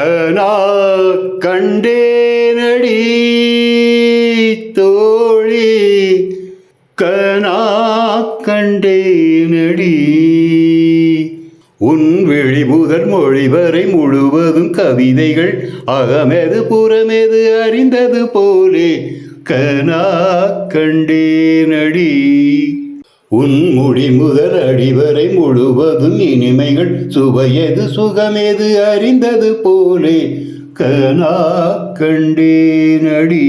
கனா கண்டேனடி தோழி. கனா கண்டேனடி உன் விழி முதல் மொழி வரை முழுவதும் கவிதைகள் அகமெது புறமெது அறிந்தது போலே. கனா கண்டேனடி உன் முடி முதல் அடிவரை முழுவதும் இனிமைகள் சுவையது சுகமேது அறிந்தது போலே. கனா கண்டேனடி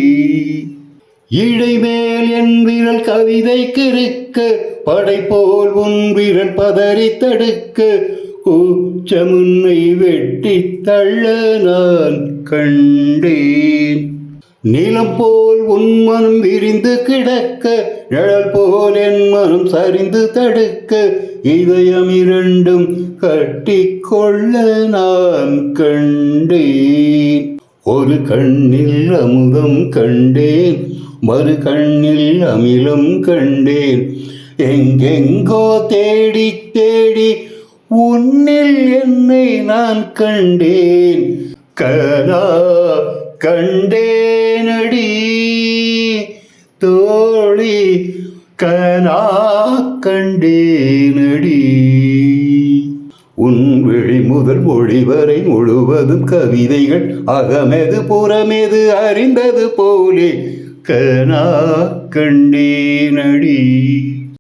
இடைமேல் என் விரல் கவிதை கிறுக்க படைப்போல் உன் விரல் பதறி தடுக்க கூச்சமுன்னை வெட்டி தள்ள நான் கண்டேன். நிலம் போல் உன் மனம் விரிந்து கிடக்க நிழல் போல் என் மனம் சரிந்து தடுக்க இதயம் இரண்டும் கட்டிக்கொள்ள நான் கண்டேன். ஒரு கண்ணில் அமுதம் கண்டேன் மறு கண்ணில் அமிலம் கண்டேன். எங்கெங்கோ தேடி தேடி உன்னில் என்னை நான் கண்டேன். கனா கண்டேன். தோழி கனா கண்டேனடி. உன் விழி முதல் மொழி வரை முழுவதும் கவிதைகள் அகமெது புறமெது அறிந்தது போலே கனா கண்டேனடி.